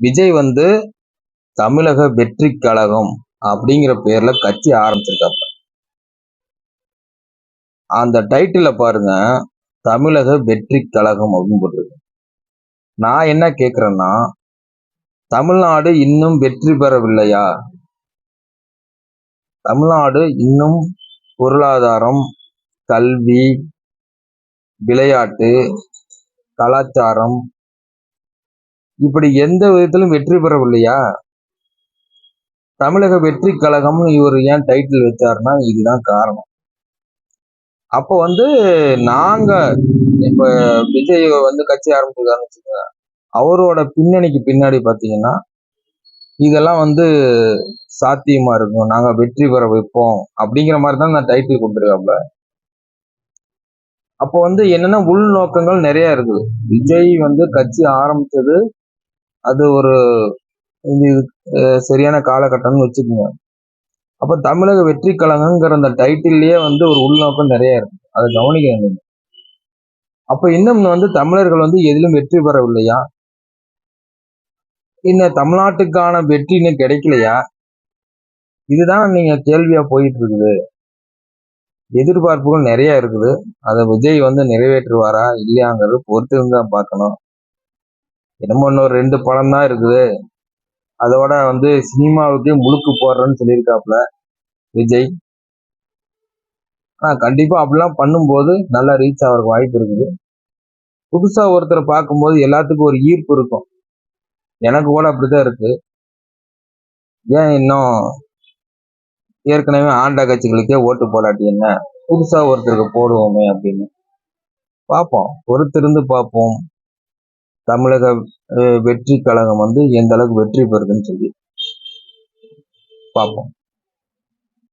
விஜய் வந்து தமிழக வெற்றி கழகம் அப்படிங்கிற பேர்ல கட்சி ஆரம்பிச்சிருக்காங்க அந்த டைட்டில பாருங்க தமிழக வெற்றி கழகம் அப்படின்னு போட்டிருக்கு. நான் என்ன கேக்குறேன்னா தமிழ்நாடு இன்னும் வெற்றி பெறவில்லையா? தமிழ்நாடு இன்னும் பொருளாதாரம் கல்வி விளையாட்டு கலாச்சாரம் இப்படி எந்த விதத்திலும் வெற்றி பெறவில்லையா? தமிழக வெற்றி கழகம்னு இவர் ஏன் டைட்டில் வச்சாருன்னா இதுதான் காரணம். அப்போ வந்து நாங்க இப்ப விஜய் வந்து கட்சி ஆரம்பிச்சிருக்காருன்னு வச்சுக்கோங்க. அவரோட பின்னணிக்கு பின்னாடி பாத்தீங்கன்னா இதெல்லாம் வந்து சாத்தியமா இருக்கும். நாங்க வெற்றி பெற வைப்போம். அப்படிங்கிற மாதிரி தான் நான் டைட்டில் கொடுத்துருக்காப்ல அப்போ வந்து என்னன்னா உள்நோக்கங்கள் நிறைய இருக்குது. விஜய் வந்து கட்சி ஆரம்பிச்சது அது ஒரு இது சரியான காலகட்டம்னு வச்சுக்கோங்க. அப்ப தமிழக வெற்றி கழகங்கிற அந்த டைட்டில்லயே வந்து ஒரு உள்நோக்கம் நிறைய இருக்கு. அதை கவனிக்கணும் நீங்க. அப்ப இன்னும் வந்து தமிழர்கள் வந்து எதிலும் வெற்றி பெறவில்லையா? இன்னும் தமிழ்நாட்டுக்கான வெற்றி இன்னும் கிடைக்கலையா? இதுதான் நீங்க கேள்வியா போயிட்டு இருக்குது எதிர்பார்ப்புகள் நிறைய இருக்குது. அதை விஜய் வந்து நிறைவேற்றுவாரா? இல்லையாங்கிறது பொறுத்து தான் பார்க்கணும். என்னமோ இன்னொரு ரெண்டு படம் தான் இருக்குது. அதோட வந்து சினிமாவுக்கே முழுக்கு போடுறேன்னு சொல்லியிருக்காப்புல விஜய். ஆனா கண்டிப்பா அப்படிலாம் பண்ணும்போது நல்லா ரீச் ஆகிறதுக்கு வாய்ப்பு இருக்குது. புதுசா ஒருத்தரை பார்க்கும்போது எல்லாத்துக்கும் ஒரு ஈர்ப்பு இருக்கும். எனக்கு கூட அப்படிதான் இருக்கு. ஏன் இன்னும் ஏற்கனவே ஆண்ட கட்சிகளுக்கே ஓட்டு போடாட்டி என்ன? புதுசா ஒருத்தருக்கு போடுவோமே அப்படின்னு. பார்ப்போம். பொறுத்திருந்து பார்ப்போம். தமிழக வெற்றி கழகம் வந்து எந்த அளவுக்கு வெற்றி பெறுதுன்னு சொல்லி பார்ப்போம்.